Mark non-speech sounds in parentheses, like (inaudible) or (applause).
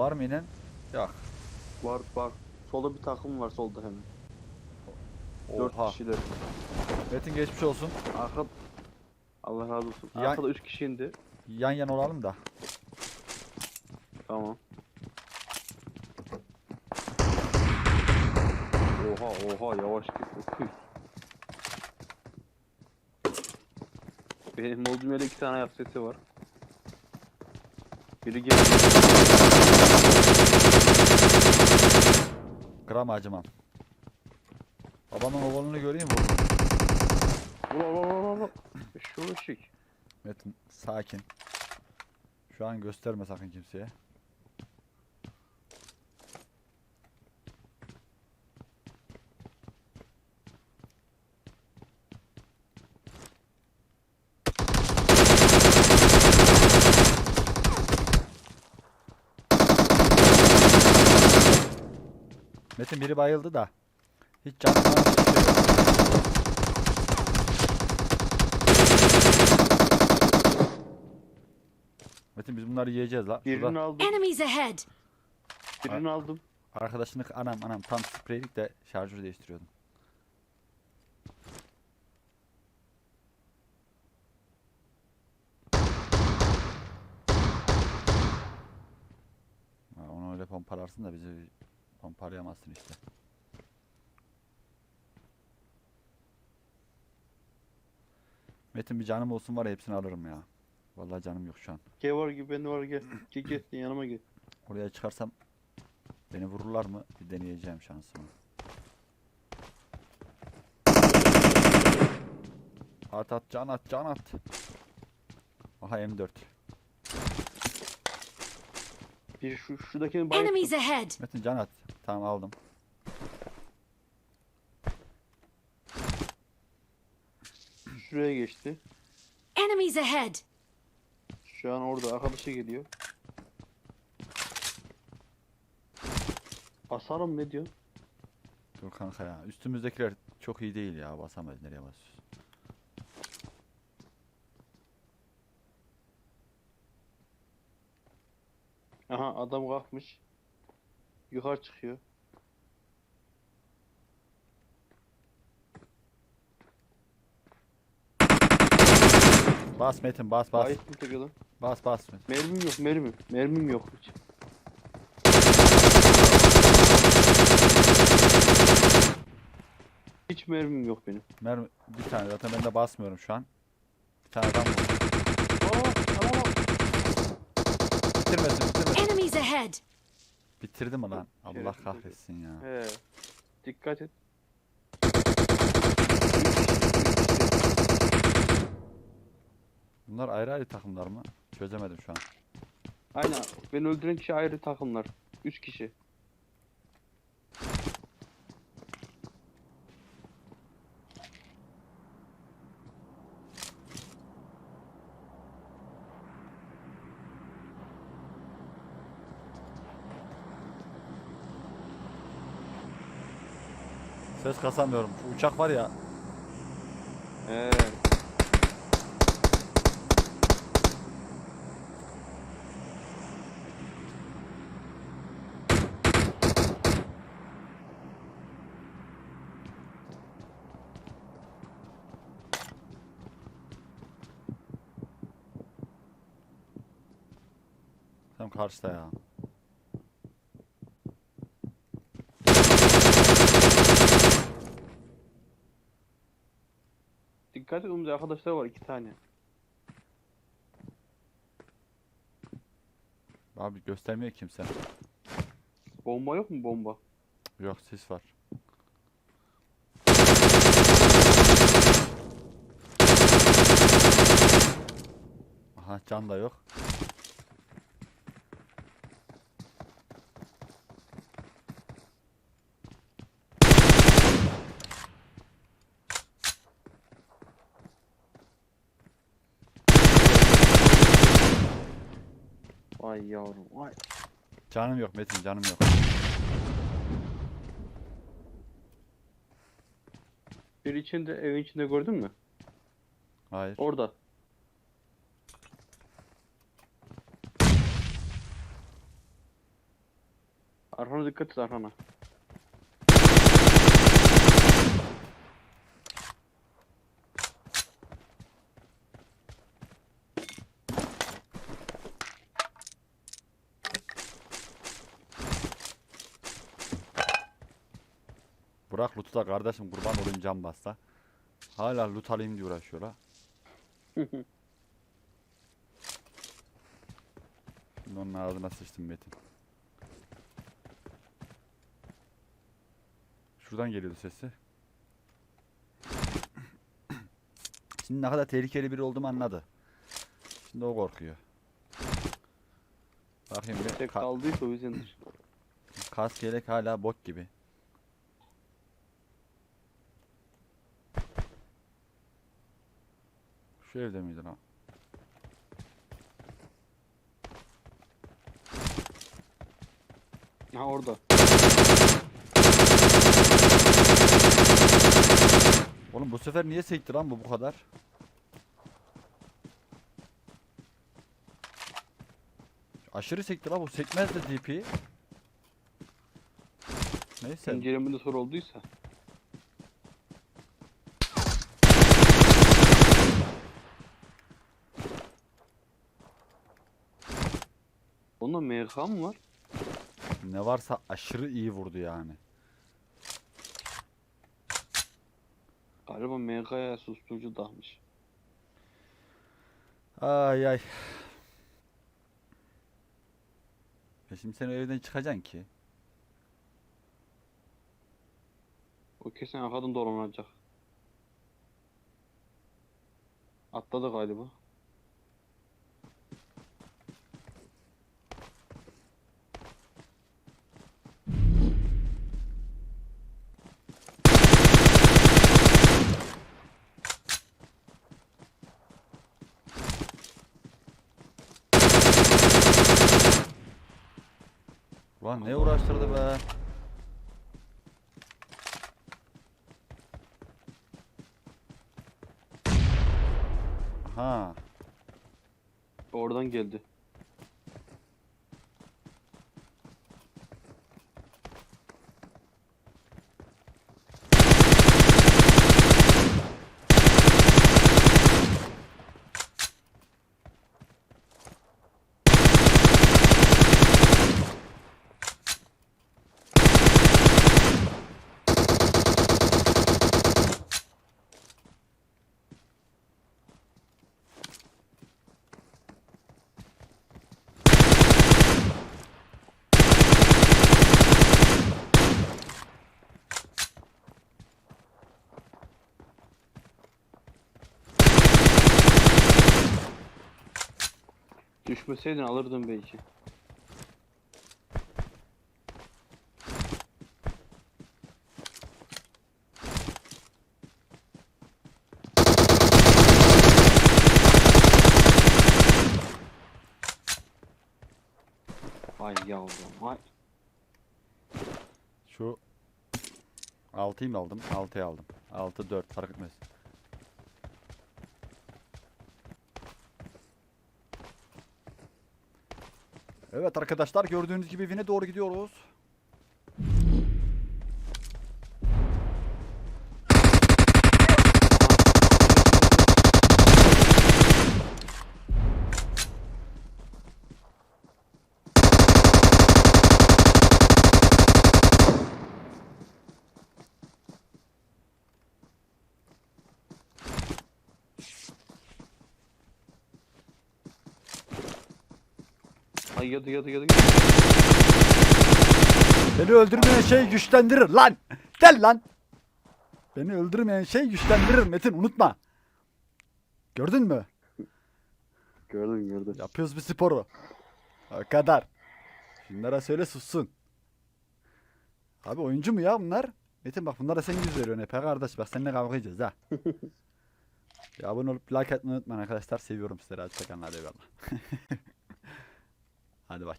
Var mı inen? Yok. Var bak. Solda bir takım var solda hemen. Dört Oha. kişiler. Metin geçmiş olsun. Arka... Allah razı olsun. Yan- Arkada üç kişi indi. Yan yana olalım da. Tamam. Oha oha yavaş git. Okuy. Benim olduğum yerde iki tane ayak sesi var. Biri geldi. Gram acımam. Babamın oğlunu göreyim mi? Ula ula ula ula. Şu ışık. Metin sakin. Şu an gösterme sakın kimseye. Metin biri bayıldı da. Hiç yok. Metin biz bunları yiyeceğiz la. Birini Şurada aldım. Enemies ahead! Birini aldım. arkadaşını anam anam tam spreylik de şarjör değiştiriyordum. Ha, onu öyle pompalarsın da bizi pompalayamazsın işte. Metin bir canım olsun var ya hepsini alırım ya. Vallahi canım yok şu an. Gel var gibi bende var gel. Gel (clears throat) gel yanıma gel. Oraya çıkarsam beni vururlar mı? Bir deneyeceğim şansımı. At at can at can at. Aha M4. Bir şu şuradakini bayılttım. Enemies ahead! Metin can at. Tamam aldım. Şuraya geçti. Enemies ahead! Şu an orada arkadaşı geliyor. Basarım ne diyor? Dur kanka ya. Üstümüzdekiler çok iyi değil ya. Basamayız nereye basıyoruz. Aha adam kalkmış. Yukarı çıkıyor. Bas Metin bas bas. Bayılttım tekrardan. Bas bas Metin. Mermim yok mermim. Mermim yok hiç. Hiç mermim yok benim. Mermi bir tane zaten ben de basmıyorum şu an. Bir tane adam vurdu. Aa, tamam. Bitirmesin bitirmesin. Enemies ahead! Bitirdi mi lan? Allah kahretsin ya. He. Dikkat et. Bunlar ayrı ayrı takımlar mı? Çözemedim şu an. Aynen. Beni öldüren kişi ayrı takımlar. Üç kişi. Ses kasamıyorum. Şu uçak var ya. He. Tam karşıda ya. Dikkat et önümüzde arkadaşlar var iki tane. Abi göstermiyor kimse. Bomba yok mu bomba? Yok sis var. Aha can da yok. Vay yavrum vay. Canım yok Metin canım yok. Bir içinde evin içinde gördün mü? Hayır. Orada. Arkana dikkat et arkana. Bırak loot'u da kardeşim kurban olayım can bassa. Hala loot alayım diye uğraşıyor la. (laughs) Şimdi onun ağzına sıçtım Metin. Şuradan geliyordu sesi. (coughs) Şimdi ne kadar tehlikeli biri olduğumu anladı. Şimdi o korkuyor. Bakayım bir Tek ka- kaldıysa o yüzdendir. kask yelek hala bok gibi. Şu evde miydi lan? Ha orada. Oğlum bu sefer niye sekti lan bu bu kadar? Aşırı sekti lan bu sekmez de DP. Neyse. Penceremde soru olduysa. Onda MK mı var? Ne varsa aşırı iyi vurdu yani. Galiba MK'ya susturucu dahmış. Ay ay. Ya şimdi sen o evden çıkacaksın ki. O kesin arkadan dolanacak. Atladı galiba. Ulan ne uğraştırdı be. Aha. Oradan geldi. Düşmeseydin alırdın belki. Vay yavrum vay. Şu 6'yı mı aldım? 6'yı aldım. 6 4 fark etmez. Evet arkadaşlar gördüğünüz gibi evine doğru gidiyoruz. Ay yadı yadı yadı. Beni öldürmeyen şey güçlendirir lan. Gel lan. Beni öldürmeyen şey güçlendirir Metin unutma. Gördün mü? Gördüm gördüm. Yapıyoruz bir sporu. O kadar. Şunlara söyle sussun. Abi oyuncu mu ya bunlar? Metin bak bunlara sen yüz veriyorsun hep ha kardeş. Bak seninle kavga edeceğiz ha. (laughs) ya abone olup like atmayı unutmayın arkadaşlar. Seviyorum sizleri. Hadi çakanlar eyvallah. (laughs) Hadi bak.